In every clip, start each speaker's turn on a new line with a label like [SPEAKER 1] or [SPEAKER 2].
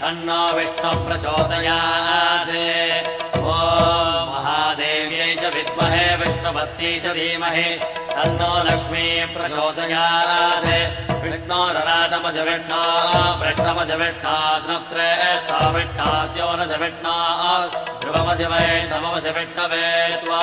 [SPEAKER 1] विद्महे वासुदेवाय धीमहि तन्नो विष्णुः प्रचोदयात् ॐ महादेव्यै च विद्महे विष्णुपत्यै च धीमहि तन्नो लक्ष्मी प्रचोदयात् विष्णोरराटमज विष्णो वृष्णमज विष्णो स्नुत्रे स्थाविष्णास्योनज विष्णो ध्रुवमज वै नममज विष्णवे त्वा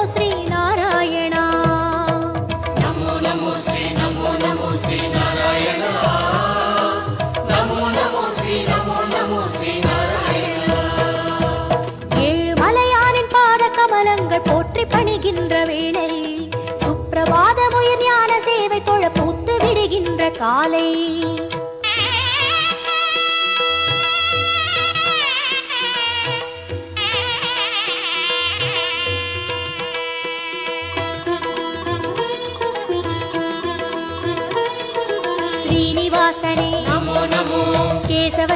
[SPEAKER 2] விடுகின்ற வேளை. சுப்பிரபாதமுயர் ஞான சேவை தொழ பூத்து விடுகின்ற காலை. ஸ்ரீனிவாசனே. நமோ நமோ. கேசவ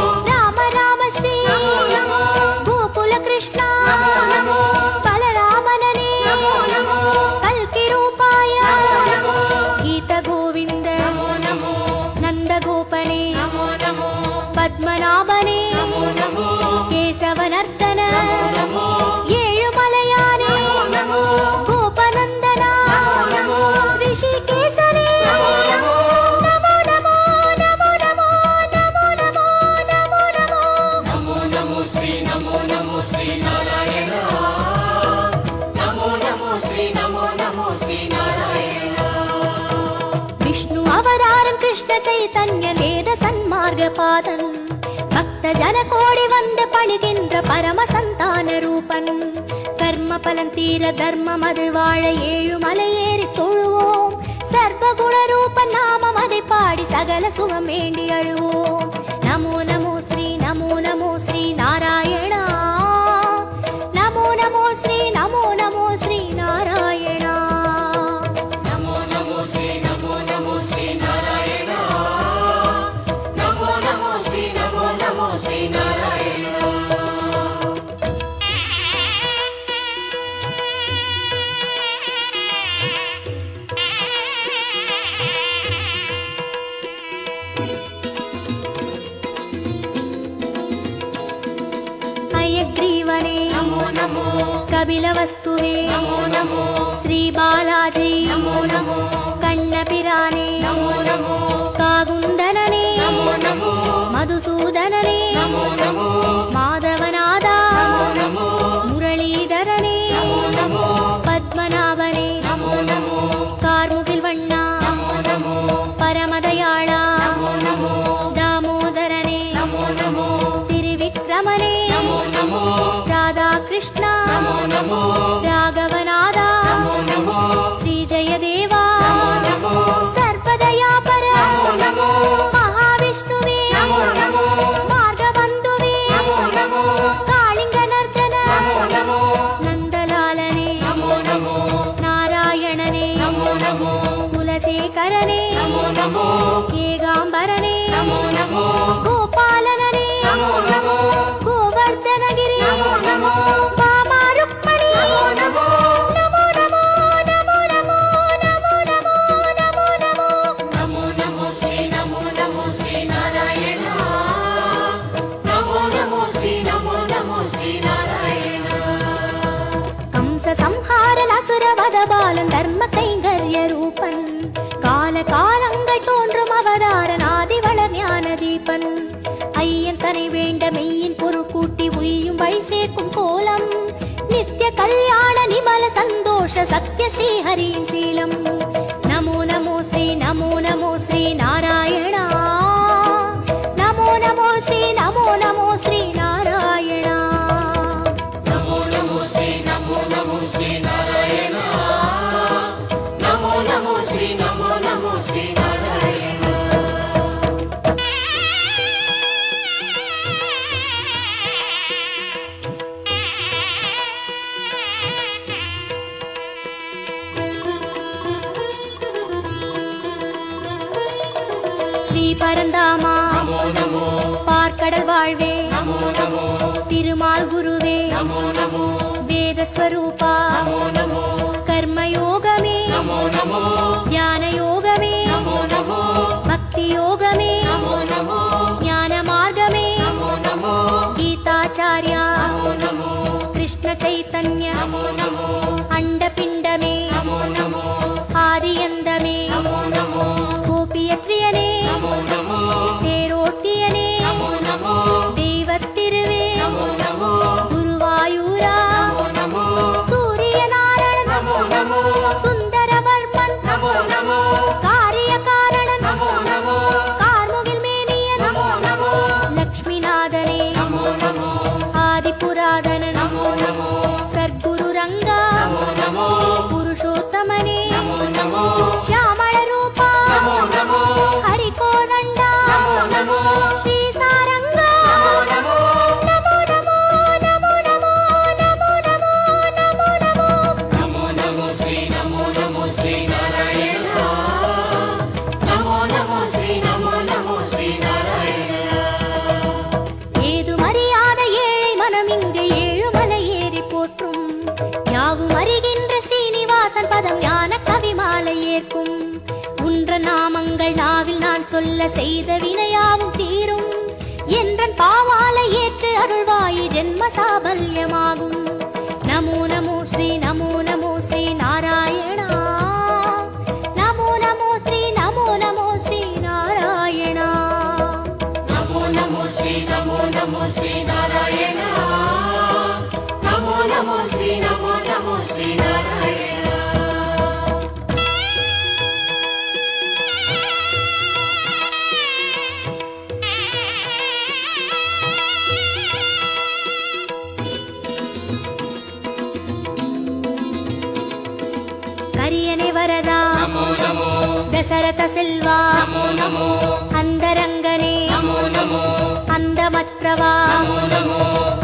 [SPEAKER 2] பாதன் பக்த ஜன கோடி வந்து பணிகின்ற பரம சந்தான ரூபன். கர்ம பலன் தீர தர்மம் அது வாழ ஏழு மலையேறி தொழுவோம். சர்வகுண ரூப நாமம் அதை பாடி சகல சுகம் வேண்டி அழுவோம். நமோ நமோ ஸ்ரீ நமோ நமோ ஸ்ரீ நாராயணா.
[SPEAKER 3] శివనే
[SPEAKER 2] నమో
[SPEAKER 3] నమో. కబిల
[SPEAKER 2] వస్తువే.
[SPEAKER 3] నమో నమో.
[SPEAKER 2] శ్రీ
[SPEAKER 3] బాలాజీ నమో
[SPEAKER 2] నమో. కన్న
[SPEAKER 3] పిరానే నమో
[SPEAKER 2] నమో. కాగుందననే. నమో నమో. మధుసూదననే. నమో నమో. మాధవనా
[SPEAKER 3] సత్య శ్రీహరీశీలం ஸ்ரீ
[SPEAKER 2] பரந்தாமா. பார்க்கடல் வாழ்வே. திருமால் குருவே. வேதஸ்வரூபா. கர்மயோகமே. ஞான யோகமே பக்தி யோகமே யாவும் அறிகின்ற ஸ்ரீனிவாசன் பதம் ஞான கவிமாலை ஏற்கும். உன்ற நாமங்கள் நாவில் நான் சொல்ல செய்த வினையாவும் தீரும். என்றன் பாவாலை ஏற்று அருள்வாயி ஜென்ம சாபல்யமாகும். கரியனை வரதா தசரத செல்வா அந்தரங்கனே அந்தமற்றவா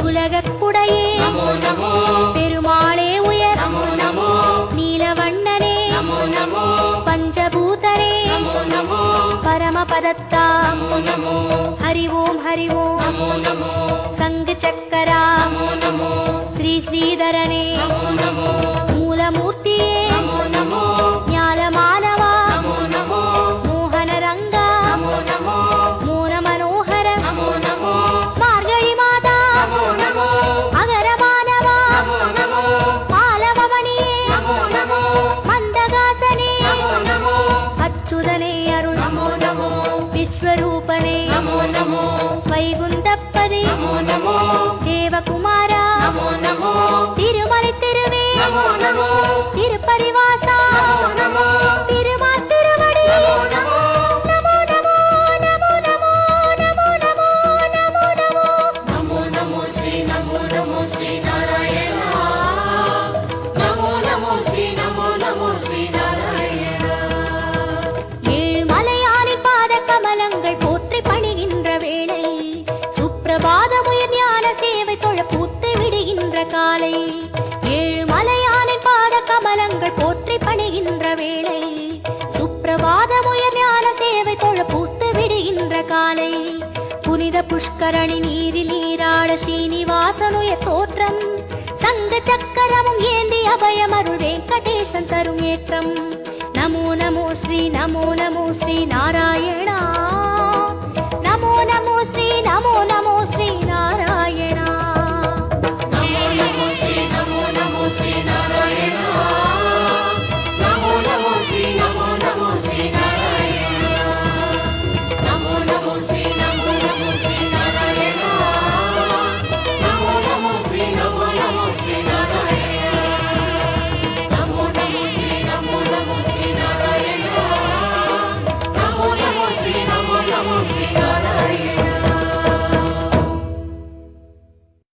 [SPEAKER 3] உலகக்குடையே
[SPEAKER 2] பெருமாளே உயர் நீலவண்ணனே பஞ்சபூதரே பரமபதத்தா ஹரி ஓம் ஹரி ஓம் சங்கு சக்கரா ஸ்ரீ ஸ்ரீதரனே மூலமூர்த்தியே விடுகின்ற வேளை சுப்பிரபாதமுயர் ஞான சேவை தொழ பூத்து விடுகின்ற காலை.
[SPEAKER 4] புனித புஷ்கரணி நீரில் நீராட ஸ்ரீனிவாசனுய தோற்றம். சங்க சக்கரமும் ஏந்தி அபயமருள் வெங்கடேசன் தரும் ஏற்றம்
[SPEAKER 2] நமோ நமோ ஸ்ரீ நமோ நமோ ஸ்ரீ நாராயண